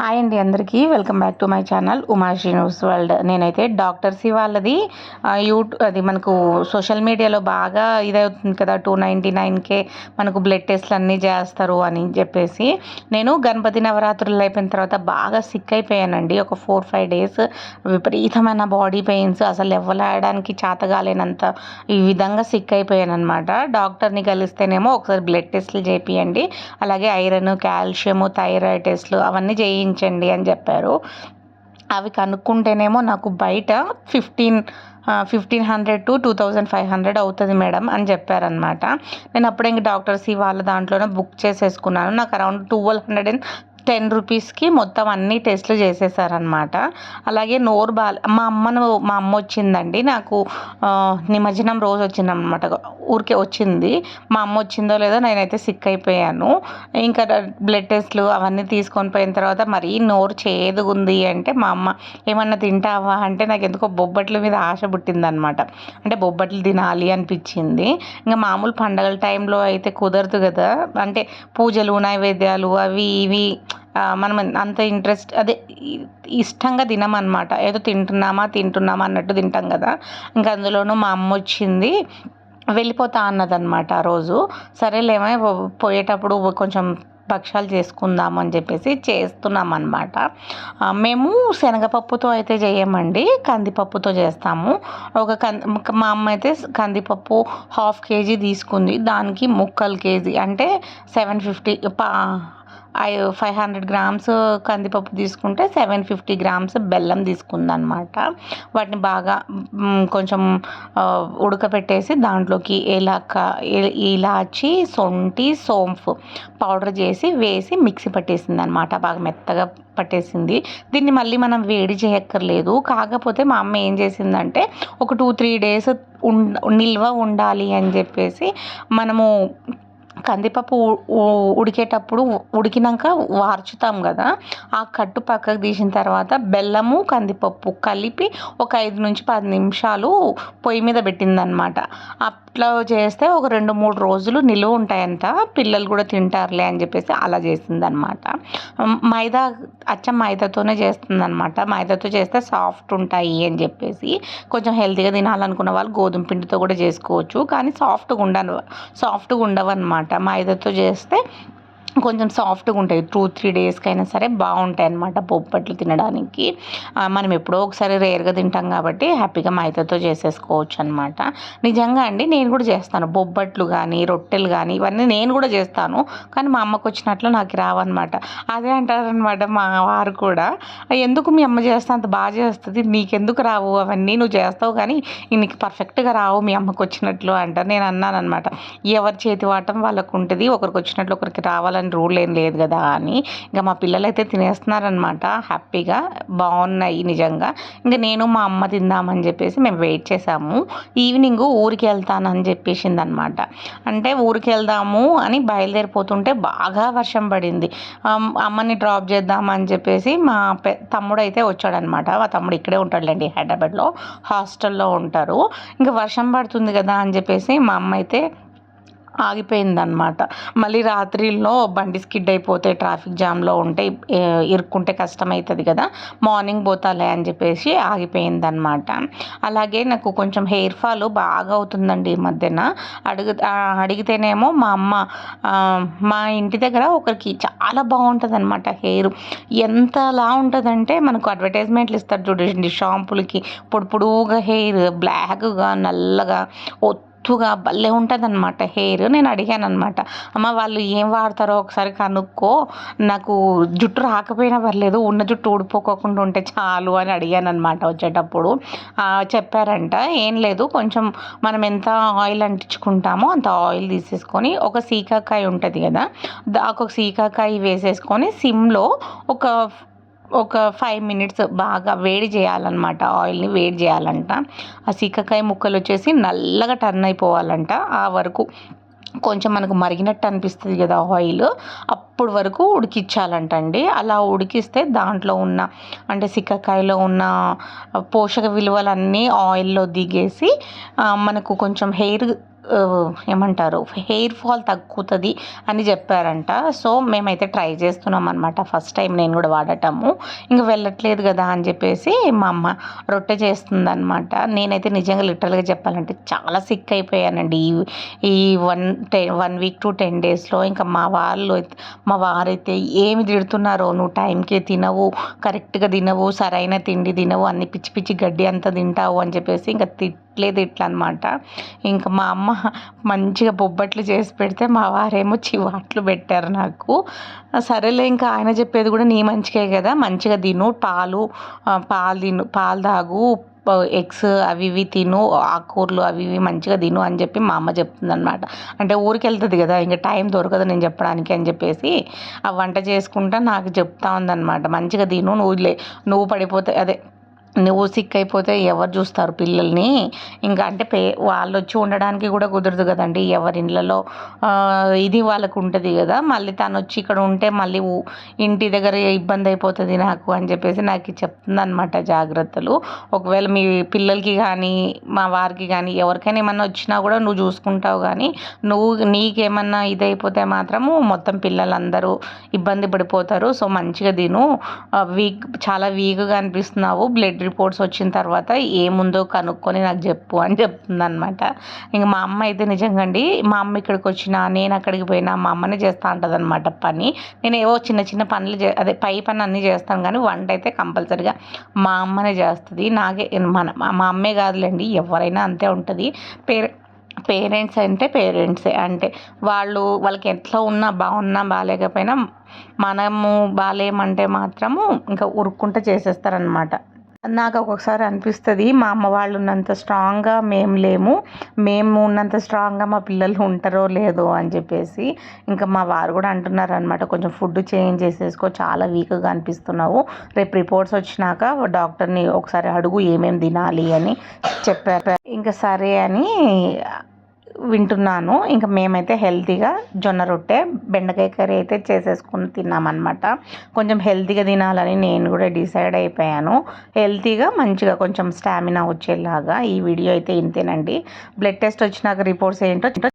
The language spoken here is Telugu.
హాయ్ అండి అందరికీ. Welcome back to my channel Uma Srinivas world నేనైతే డాక్టర్స్ వాళ్ళది. యూట్యూబ్ అది మనకు సోషల్ మీడియాలో బాగా ఇదవుతుంది కదా టూ నైంటీ నైన్కే మనకు బ్లడ్ టెస్ట్లు అన్నీ చేస్తారు అని చెప్పేసి. నేను గణపతి నవరాత్రులు అయిపోయిన తర్వాత బాగా సిక్ అయిపోయానండి. ఒక ఫోర్ ఫైవ్ డేస్ విపరీతమైన బాడీ పెయిన్స్ అసలు ఎవ్వలాడడానికి చేతగాలేనంత ఈ విధంగా సిక్ అయిపోయాను అనమాట డాక్టర్ని కలిస్తేనేమో ఒకసారి బ్లడ్ టెస్ట్లు చేపియండి. అలాగే ఐరన్ కాల్షియము థైరాయిడ్ టెస్ట్లు అవన్నీ చేయించండి అని చెప్పారు. అవి కనుక్కుంటేనేమో నాకు బయట fifteen fifteen hundred to two thousand five hundred అవుతుంది మేడం అని చెప్పారనమాట నేను అప్పుడే ఇంక డాక్టర్స్ వాళ్ళ దాంట్లోనే బుక్ చేసేసుకున్నాను. నాకు around twelve hundred and ten రూపీస్కి మొత్తం అన్ని టెస్ట్లు చేసేసారనమాట అలాగే నోరు బాగా మా అమ్మను మా అమ్మ వచ్చిందండి. నాకు నిమజ్జనం రోజు వచ్చిందనమాట ఊరికే వచ్చింది. మా అమ్మ వచ్చిందో లేదో నేనైతే సిక్ అయిపోయాను. ఇంకా బ్లడ్ టెస్ట్లు అవన్నీ తీసుకొని పోయిన తర్వాత మరీ నోరు చేదుగుంది అంటే మా అమ్మ ఏమన్నా తింటావా? అంటే నాకు ఎందుకో బొబ్బట్ల మీద ఆశ పుట్టిందనమాట అంటే బొబ్బట్లు తినాలి అనిపించింది. ఇంకా మామూలు పండగల టైంలో అయితే కుదరదు కదా. అంటే పూజలు నైవేద్యాలు అవి ఇవి మనం అంత ఇంట్రెస్ట్ అదే ఇష్టంగా తినమన్నమాట. ఏదో తింటున్నామా తింటున్నామా అన్నట్టు తింటాం కదా. ఇంకా అందులోనూ మా అమ్మ వచ్చింది వెళ్ళిపోతా అన్నదన్నమాట ఆ రోజు. సరేలేమే పో- పోయేటప్పుడు కొంచెం భక్షాలు చేసుకుందాం అని చెప్పేసి చేస్తున్నాం అనమాట మేము శనగపప్పుతో అయితే చేయమండి కందిపప్పుతో చేస్తాము. ఒక కంది మా అమ్మ అయితే కందిపప్పు హాఫ్ కేజీ తీసుకుంది. దానికి ముక్కలు కేజీ అంటే సెవెన్ ఫిఫ్టీ పా ఫైవ్ హండ్రెడ్ గ్రామ్స్ కందిపప్పు తీసుకుంటే సెవెన్ ఫిఫ్టీ గ్రామ్స్ బెల్లం తీసుకుందనమాట వాటిని బాగా కొంచెం ఉడకపెట్టేసి దాంట్లోకి ఏలాక ఇలాచి సొంటి సోంఫ్ పౌడర్ చేసి వేసి మిక్సీ పట్టేసింది అనమాట బాగా మెత్తగా పట్టేసింది. దీన్ని మళ్ళీ మనం వేడి చేయక్కర్లేదు. కాకపోతే మా అమ్మ ఏం చేసిందంటే ఒక టూ త్రీ డేస్ ఉండ నిల్వ ఉండాలి అని చెప్పేసి మనము కందిపప్పు ఉడికేటప్పుడు ఉడికినాక వార్చుతాం కదా. ఆ కట్టు పక్కకు తీసిన తర్వాత బెల్లము కందిపప్పు కలిపి ఒక ఐదు నుంచి పది నిమిషాలు పొయ్యి మీద పెట్టిందనమాట. అట్లా చేస్తే ఒక రెండు మూడు రోజులు నిలువ ఉంటాయంట. పిల్లలు కూడా తింటారులే అని చెప్పేసి అలా చేసిందనమాట. మైదా అచ్చం మైదాతోనే చేస్తుందనమాట. మైదాతో చేస్తే సాఫ్ట్ ఉంటాయి అని చెప్పేసి కొంచెం హెల్తీగా తినాలనుకున్న వాళ్ళు గోధుమ పిండితో కూడా చేసుకోవచ్చు. కానీ సాఫ్ట్గా ఉండను సాఫ్ట్గా ఉండవన్నమాట. అనమాట మైదాతో చేస్తే కొంచెం సాఫ్ట్గా ఉంటాయి. టూ త్రీ డేస్కి అయినా సరే బాగుంటాయి అన్నమాట బొబ్బట్లు తినడానికి. మనం ఎప్పుడో ఒకసారి రేర్గా తింటాం కాబట్టి హ్యాపీగా మైదాతో చేసేసుకోవచ్చు అనమాట నిజంగా అండి నేను కూడా చేస్తాను. బొబ్బట్లు కానీ రొట్టెలు కానీ ఇవన్నీ నేను కూడా చేస్తాను. కానీ మా అమ్మకు వచ్చినట్లు నాకు రావన్నమాట. అదే అంటారనమాట మా వారు కూడా. ఎందుకు మీ అమ్మ చేస్తే? అంత బాగా చేస్తుంది. నీకెందుకు రావు? అవన్నీ నువ్వు చేస్తావు కానీ నీకు పర్ఫెక్ట్గా రావు మీ అమ్మకు వచ్చినట్లు అంటారు నేను అన్నాను అనమాట ఎవరి చేతి వాటం వాళ్ళకు ఉంటుంది ఒకరికి వచ్చినట్లు ఒకరికి రావాలని రూల్ ఏం లేదు కదా అని ఇంకా మా పిల్లలు అయితే తినేస్తున్నారనమాట హ్యాపీగా బాగున్నాయి నిజంగా. ఇంకా నేను మా అమ్మ తిందామని చెప్పేసి మేము వెయిట్ చేసాము. ఈవినింగ్ ఊరికి వెళ్తానని చెప్పేసింది అనమాట అంటే ఊరికి వెళ్దాము అని బయలుదేరిపోతుంటే బాగా వర్షం పడింది. అమ్మని డ్రాప్ చేద్దామని చెప్పేసి మా పె తమ్ముడు అయితే వచ్చాడనమాట మా తమ్ముడు ఇక్కడే ఉంటాడులేండి హైదరాబాద్లో హాస్టల్లో ఉంటారు. ఇంకా వర్షం పడుతుంది కదా అని చెప్పేసి మా అమ్మ అయితే ఆగిపోయిందనమాట మళ్ళీ రాత్రిలో బండి స్కిడ్ అయిపోతే ట్రాఫిక్ జామ్లో ఉంటే ఇరుక్కుంటే కష్టమవుతుంది కదా. మార్నింగ్ పోతాలే అని చెప్పేసి ఆగిపోయిందనమాట అలాగే నాకు కొంచెం హెయిర్ ఫాల్ బాగా అవుతుందండి ఈ మధ్యన. అడుగు అడిగితేనేమో మా అమ్మ మా ఇంటి దగ్గర ఒకరికి చాలా బాగుంటుంది అనమాట హెయిర్. ఎంతలా ఉంటుందంటే మనకు అడ్వర్టైజ్మెంట్లు ఇస్తారు చూడండి షాంపులకి పొడి పొడుగుగా హెయిర్ బ్లాక్గా నల్లగా ఒత్తుగా భలే ఉంటుంది అనమాట హెయిర్ నేను అడిగాను అనమాట అమ్మ వాళ్ళు ఏం వాడతారో ఒకసారి కనుక్కో. నాకు జుట్టు రాకపోయినా పర్లేదు ఉన్న జుట్టు ఊడిపోకోకుండా ఉంటే చాలు అని అడిగాను అనమాట వచ్చేటప్పుడు చెప్పారంట. ఏం లేదు కొంచెం మనం ఎంత ఆయిల్ అంటించుకుంటామో అంత ఆయిల్ తీసేసుకొని ఒక సీకాకాయ ఉంటుంది కదా దా- ఒక సీకాకాయ వేసేసుకొని సిమ్లో ఒక ఒక ఫైవ్ మినిట్స్ బాగా వేడి చేయాలన్నమాట. ఆయిల్ని వేడి చేయాలంట. ఆ సీకకాయ ముక్కలు వచ్చేసి నల్లగా టర్న్ అయిపోవాలంట. ఆ వరకు కొంచెం మనకు మరిగినట్టు అనిపిస్తుంది కదా ఆయిల్ అప్పుడు వరకు ఉడికించాలంట అండి. అలా ఉడికిస్తే దాంట్లో ఉన్న అంటే సిక్కకాయలో ఉన్న పోషక విలువలన్నీ ఆయిల్లో దిగేసి మనకు కొంచెం హెయిర్ ఏమంటారు హెయిర్ ఫాల్ తగ్గుతుంది అని చెప్పారంట. సో మేమైతే ట్రై చేస్తున్నాం అనమాట ఫస్ట్ టైం నేను కూడా వాడటము. ఇంకా వెళ్ళట్లేదు కదా అని చెప్పేసి మా అమ్మ రొట్టె చేస్తుందనమాట నేనైతే నిజంగా లిటరల్గా చెప్పాలంటే చాలా సిక్ అయిపోయానండి. ఈ ఈ one ten one week to ten డేస్లో ఇంకా మా వాళ్ళు అయితే- మా వారైతే ఏమి తిడుతున్నారో నువ్వు టైంకి తినవు కరెక్ట్గా తినవు సరైన తిండి తినవు అన్ని పిచ్చి పిచ్చి గడ్డి అంతా తింటావు అని చెప్పేసి ఇంకా తిట్లేదు ఇట్లా అనమాట ఇంకా మా అమ్మ మంచిగా బొబ్బట్లు చేసి పెడితే మా వారేమో చివాట్లు పెట్టారు నాకు. సరేలే ఇంకా ఆయన చెప్పేది కూడా నీ మంచికే కదా. మంచిగా తిను పాలు పాలు తిను పాలు తాగు ఎగ్స్ అవి ఇవి తిను ఆకుకూరలు అవి ఇవి మంచిగా తిను అని చెప్పి మా అమ్మ చెప్తుంది అనమాట అంటే ఊరికి వెళ్తుంది కదా ఇంకా టైం దొరకదు నేను చెప్పడానికి అని చెప్పేసి. ఆ వంట చేసుకుంటా నాకు చెప్తా ఉందన్నమాట మంచిగా తిను నువ్వు లే నువ్వు పడిపోతే అదే నువ్వు సిక్ అయిపోతే ఎవరు చూస్తారు పిల్లల్ని? ఇంకా అంటే పే వాళ్ళు వచ్చి ఉండడానికి కూడా కుదరదు కదండి. ఎవరి ఇళ్ళలో ఇది వాళ్ళకు ఉంటుంది కదా. మళ్ళీ తను వచ్చి ఇక్కడ ఉంటే మళ్ళీ ఇంటి దగ్గర ఇబ్బంది అయిపోతుంది నాకు అని చెప్పేసి నాకు చెప్తుంది అనమాట జాగ్రత్తలు. ఒకవేళ మీ పిల్లలకి కానీ మా వారికి కానీ ఎవరికైనా ఏమన్నా వచ్చినా కూడా నువ్వు చూసుకుంటావు కానీ నువ్వు నీకేమన్నా ఇదైపోతే మాత్రము మొత్తం పిల్లలందరూ ఇబ్బంది పడిపోతారు. సో మంచిగా తిను. వీక్ చాలా వీక్గా అనిపిస్తున్నావు. బ్లడ్ రిపోర్ట్స్ వచ్చిన తర్వాత ఏముందో కనుక్కొని నాకు చెప్పు అని చెప్తుందనమాట ఇంక మా అమ్మ అయితే నిజంగా అండి మా అమ్మ ఇక్కడికి వచ్చినా నేను అక్కడికి పోయినా మా అమ్మనే చేస్తూ ఉంటుంది అనమాట పని. నేను ఏవో చిన్న చిన్న పనులు చే అదే పై పని అన్నీ చేస్తాను కానీ వంట అయితే కంపల్సరిగా మా అమ్మనే చేస్తుంది. నాకే మన మా అమ్మే కాదులేండి ఎవరైనా అంతే ఉంటుంది. పేరు పేరెంట్స్ అంటే పేరెంట్సే. అంటే వాళ్ళు వాళ్ళకి ఎట్లా ఉన్నా బాగున్నా బాగాలేకపోయినా మనము బాగాలేమంటే మాత్రము ఇంకా ఉరుక్కుంటూ చేసేస్తారనమాట నాకు ఒక్కొక్కసారి అనిపిస్తుంది మా అమ్మ వాళ్ళు ఉన్నంత స్ట్రాంగ్గా మేము లేము మేము ఉన్నంత స్ట్రాంగ్గా మా పిల్లలు ఉంటారో లేదో అని చెప్పేసి ఇంకా మా వారు కూడా అంటున్నారు అనమాట కొంచెం ఫుడ్ చేంజ్ చేసేసుకో చాలా వీక్గా అనిపిస్తున్నావు రేపు రిపోర్ట్స్ వచ్చినాక డాక్టర్ని ఒకసారి అడుగు ఏమేమి తినాలి అని చెప్పారు. ఇంకా సరే అని వింటున్నాను. ఇంకా మేమైతే హెల్తీగా జొన్న రొట్టె బెండకాయ కర్రీ అయితే చేసేసుకుని తిన్నామన్నమాట. కొంచెం హెల్తీగా తినాలని నేను కూడా డిసైడ్ అయిపోయాను. హెల్తీగా మంచిగా కొంచెం స్టామినా వచ్చేలాగా ఈ వీడియో అయితే ఇంతేనండి. బ్లడ్ టెస్ట్ వచ్చినాక రిపోర్ట్స్ ఏంటో